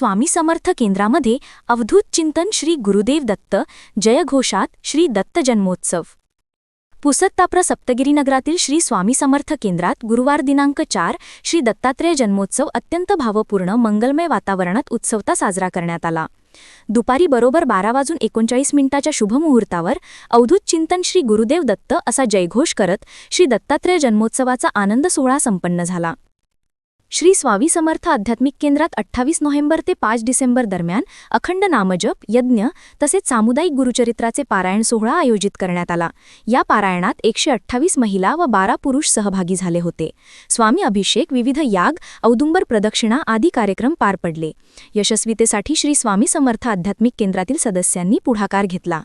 स्वामी समर्थ केंद्रामध्ये अवधूत चिंतन श्री गुरुदेव दत्त जयघोषात श्री दत्त जन्मोत्सव. पुसत्ताप्र सप्तगिरीनगरातील श्री स्वामी समर्थ केंद्रात गुरुवार दिनांक चार श्री दत्तात्रेय जन्मोत्सव अत्यंत भावपूर्ण मंगलमय वातावरणात उत्सवता साजरा करण्यात आला. दुपारी बरोबर बारा वाजून एकोणचाळीस मिनिटाच्या शुभमुहूर्तावर अवधूत चिंतन श्री गुरुदेव दत्त असा जयघोष करत श्री दत्तात्रेय जन्मोत्सवाचा आनंद सोहळा संपन्न झाला. श्री स्वामी समर्थ आध्यात्मिक केंद्रात अठ्ठावीस नोव्हेंबर ते पाच डिसेंबर दरम्यान अखंड नामजप यज्ञ तसेच सामुदायिक गुरुचरित्राचे पारायण सोहळा आयोजित करण्यात आला. या पारायणात एकशे अठ्ठावीस महिला व बारा पुरुष सहभागी झाले होते. स्वामी अभिषेक विविध याग औदुंबर प्रदक्षिणा आदी कार्यक्रम पार पडले. यशस्वीतेसाठी श्री स्वामी समर्थ आध्यात्मिक केंद्रातील सदस्यांनी पुढाकार घेतला.